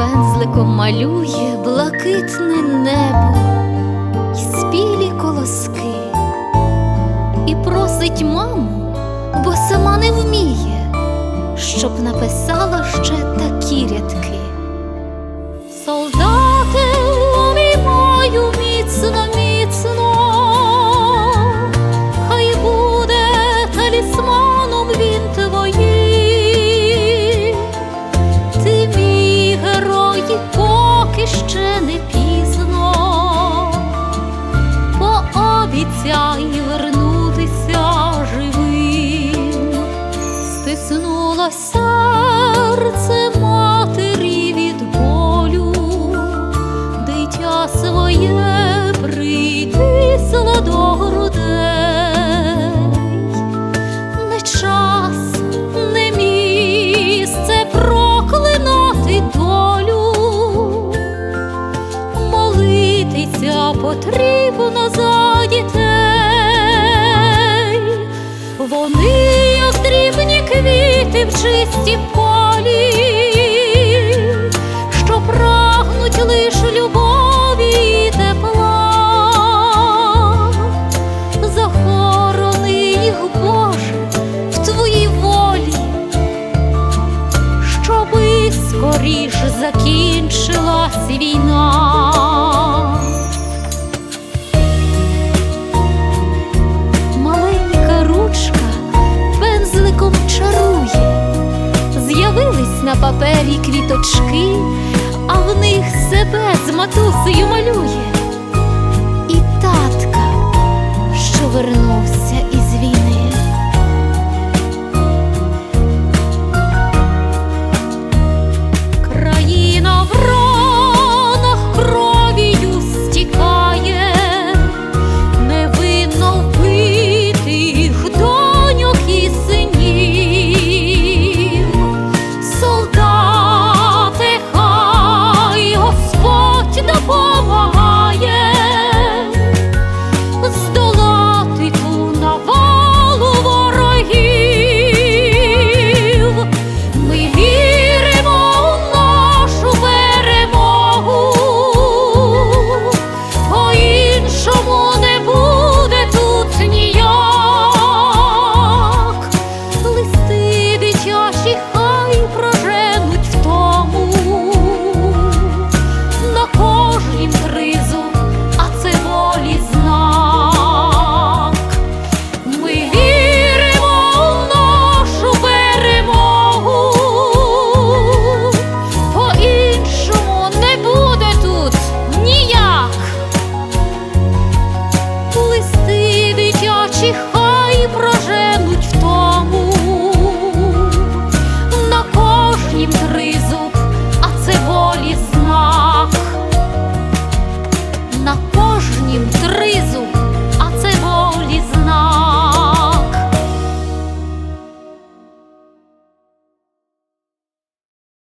пензликом малює блакитне небо й спілі колоски, і просить маму, бо сама не вміє, щоб написала ще такі рядки. поки ще не пізно пообіцяй. потрібно за дітей, вони, як дрібні квіти в чисті полі, що прагнуть лиш любов. на папері квіточки, а в них себе з матусею малює. І татка, що вернувся.